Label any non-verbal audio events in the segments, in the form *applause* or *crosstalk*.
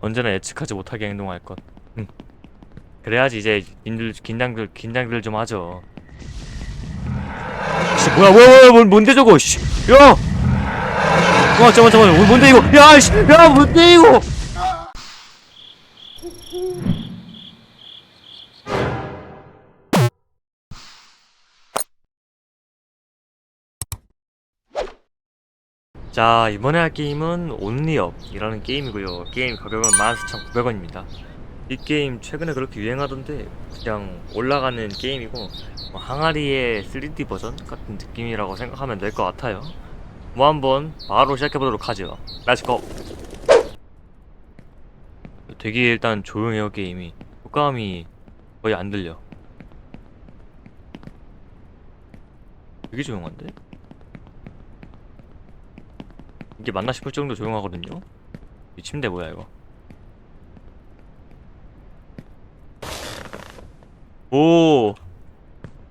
언제나 예측하지 못하게 행동할 것. 음. 그래야지 이제 님들 긴장들 긴장들 좀 하죠. 씨 뭐야 뭐야 뭐야 뭔- 뭔데 저거 씨. 야. 와 잠깐 잠깐 뭐- 뭔데 이거? 야 씨. 야 뭔데 이거? 자 이번에 할 게임은 온리업이라는 게임이고요. 게임 가격은 14,900원입니다. 이 게임 최근에 그렇게 유행하던데 그냥 올라가는 게임이고 뭐 항아리의 3D 버전 같은 느낌이라고 생각하면 될 것 같아요. 뭐 한번 바로 시작해보도록 하죠. 렛츠고 되게 일단 조용해요 게임이. 효과음이 거의 안 들려. 되게 조용한데? 이게 맞나 싶을 정도로 조용하거든요? 이 침대 뭐야 이거 오!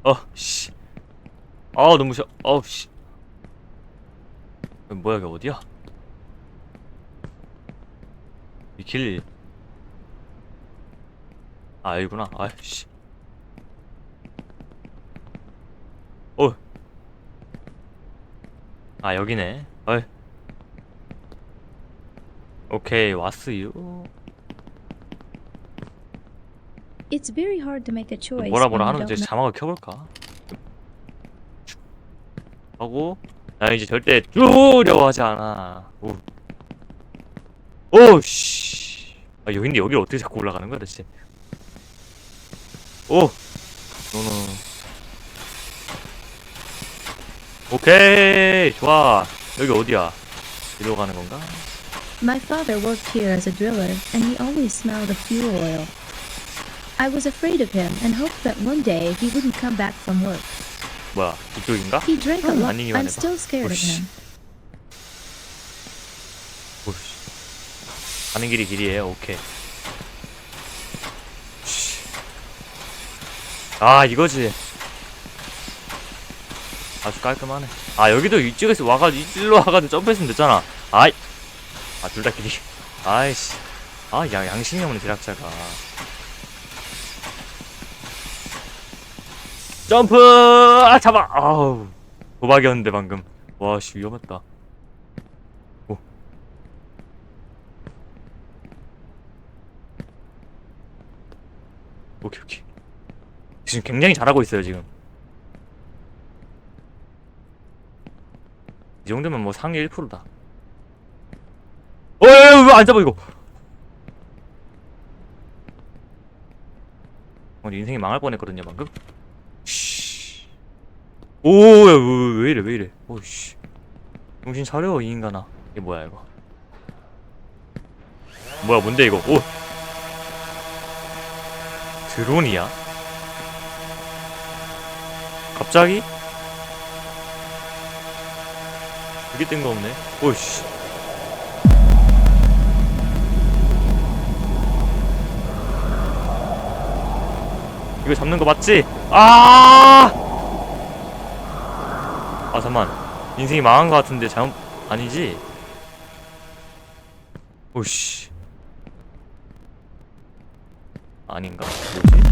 어, 씨. 아, 너무 셔. 어우, 씨. 여기 뭐야, 이게 어디야? 이 길. 아, 여기구나. 아, 씨. 어. 아, 여기네. 어이. 오케이, 왔어요. It's very hard to make a choice. 뭐라 뭐라 when you 하는지 don't know- 자막을 켜볼까? 하고 나 이제 절대 두려워 하지 않아. 오, 오 씨. 아 여긴데 여기 어떻게 자꾸 올라가는 거야 대체? 오, 노노. 오케이 좋아. 여기 어디야? 이리로 가는 건가? My father worked here as a driller, and he always smelled of fuel oil. I was afraid of him and hoped that one day he wouldn't come back from work. 뭐야 이쪽인가? He drank a lot. 아니기만 I'm 해봐. still scared of 오씨. him. 오씨. 가는 길이 길이에요. 오케이. 씨. 아 이거지. 아주 깔끔하네. 아 여기도 이쪽에서 와가지고 이길로 와가지고 점프했으면 됐잖아. 아이. 아 둘 다 길이. 아이씨. 아 양, 양심이 없는 제작자가. 점프! 아 잡아! 아우. 도박이었는데 방금. 와씨 위험했다. 오. 오케이 오케이 지금 굉장히 잘하고 있어요 지금 이 정도면 뭐 상위 1%다 어이 왜안 잡아 이거? 어, 인생이 망할 뻔했거든요 방금? 씨. 오왜 왜, 왜 이래 왜 이래? 오씨. 정신 차려 이 인간아. 이게 뭐야 이거? 뭐야 뭔데 이거? 오! 드론이야? 갑자기? 되게 뜬금없네. 오씨 이거 잡는 거 맞지? 아! 아 잠만 인생이 망한 거 같은데 잘못 아니지? 오씨 아닌가? 뭐지?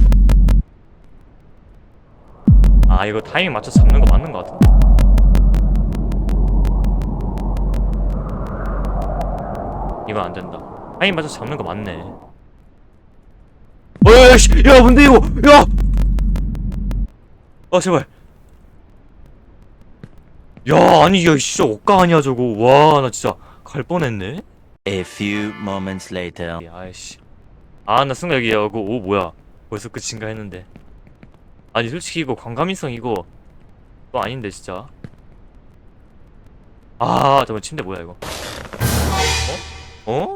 아 이거 타이밍 맞춰 잡는 거 맞는 거 같은데 이건 안 된다 타이밍 맞춰 잡는 거 맞네 어이씨. 야 뭔데 이거? 야! 아 제발. 야 아니 야 진짜 옷가 아니야 저거. 와 나 진짜 갈 뻔했네. A few moments later. 아이씨. 아 나 순간 여기 여고 오 뭐야. 벌써 끝인가 했는데. 아니 솔직히 이거 관감인성 이거 또 아닌데 진짜. 아 잠깐 만 침대 뭐야 이거? 어? 어?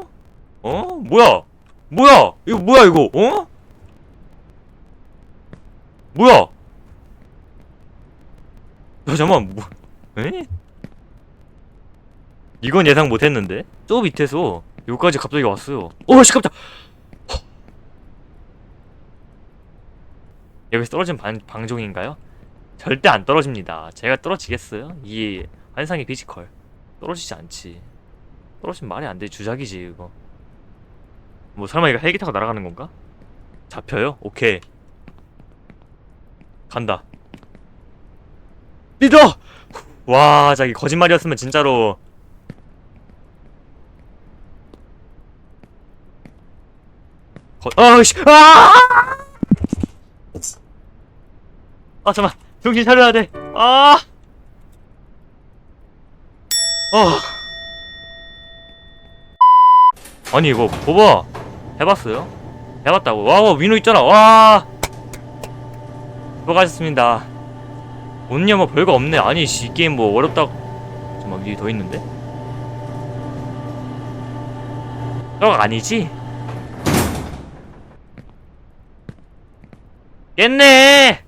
어? 뭐야? 뭐야? 이거 뭐야 이거? 어? 뭐야 야 잠깐만 뭐 에? 이건 예상 못했는데 저 밑에서 여기까지 갑자기 왔어요 어씨 깜짝 여기서 떨어진 방, 방종인가요? 절대 안 떨어집니다. 제가 떨어지겠어요? 이 환상의 피지컬 떨어지지 않지. 떨어지면 말이 안 돼. 주작이지 이거. 뭐 설마 이거 헬기 타고 날아가는 건가? 잡혀요? 오케이 간다 믿어! 와 자기 거짓말이었으면 진짜로 거... 아씨 아! 아 잠만 정신 차려야 돼. 아. 어. 아니 이거 봐봐. 해봤어요? 해봤다고. 와, 와 위로 있잖아. 와. 수고하셨습니다. 온냐 뭐 별거 없네. 아니 씨, 이 게임 뭐 어렵다고. 잠깐 위에 더 있는데? 저거 아니지? 깼네!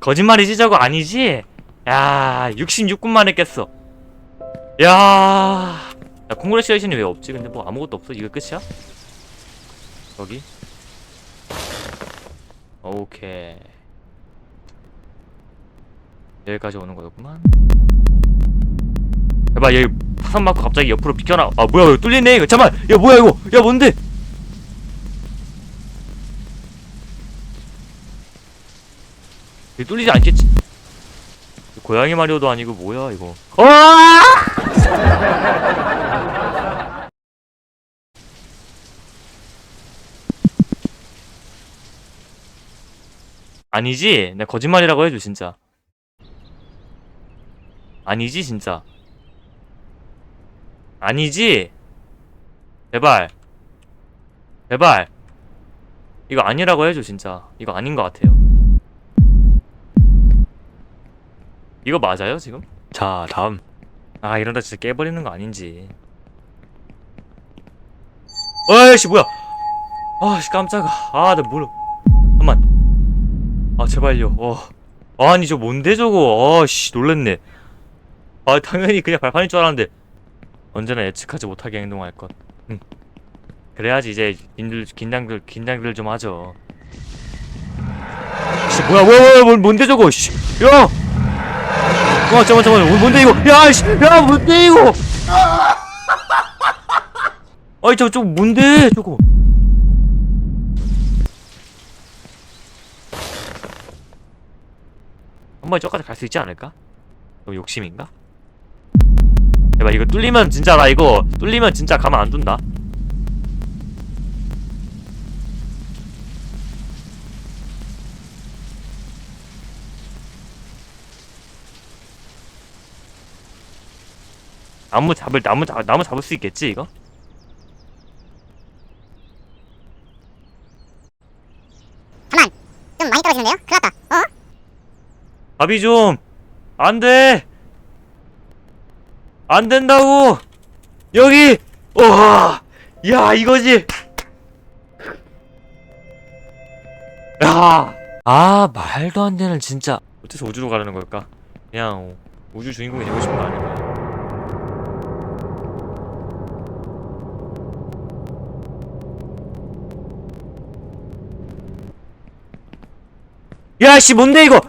거짓말이지 저거 아니지? 야 66분 만에 깼어 야, 야 콩그레시레이션이 왜 없지? 근데 뭐 아무것도 없어? 이거 끝이야? 여기? 오케이 여기까지 오는 거였구만 야봐 얘 파산 맞고 갑자기 옆으로 비켜나 아 뭐야 이거 뚫리네 이거 잠깐 야 뭐야 이거 야 뭔데 이거 뚫리지 않겠지? 고양이 마리오도 아니고 뭐야 이거 어! *laughs* 아니지? 내 거짓말이라고 해줘 진짜 아니지 진짜. 아니지? 제발. 제발. 이거 아니라고 해줘 진짜. 이거 아닌 것 같아요. 이거 맞아요 지금? 자 다음. 아 이러다 진짜 깨버리는 거 아닌지. 어이씨 뭐야. 아씨 깜짝아. 아나 몰라 잠만. 아 제발요. 어. 아니 저 뭔데 저거? 아씨 놀랬네 아 당연히 그냥 발판일 줄 알았는데. 언제나 예측하지 못하게 행동할 것. 응. 그래야지 이제 님들 긴장들 긴장들 좀 하죠. 씨 뭐야 뭐야 뭐야 뭔- 뭔데 저거 씨야! 어 잠깐 잠깐 뭐, 뭔데 이거? 야씨. 야 뭔데 이거? *laughs* 아이 저저 뭔데 저거? 한 번에 저까지 갈 수 있지 않을까? 욕심인가? 대박 이거 뚫리면 진짜 나 이거 뚫리면 진짜 가만 안 둔다 나무 잡을 나무 잡 나무 잡을 수 있겠지 이거? 가만 좀 많이 떨어지는데요? 큰일 났다 어? 밥이 좀 안돼 안 된다고. 여기. 와야 이거지. 야 아 말도 안 되는 진짜. 어째서 우주로 가려는 걸까? 그냥 우주 주인공이 되고 싶은 거 아닌가? 야 씨 뭔데 이거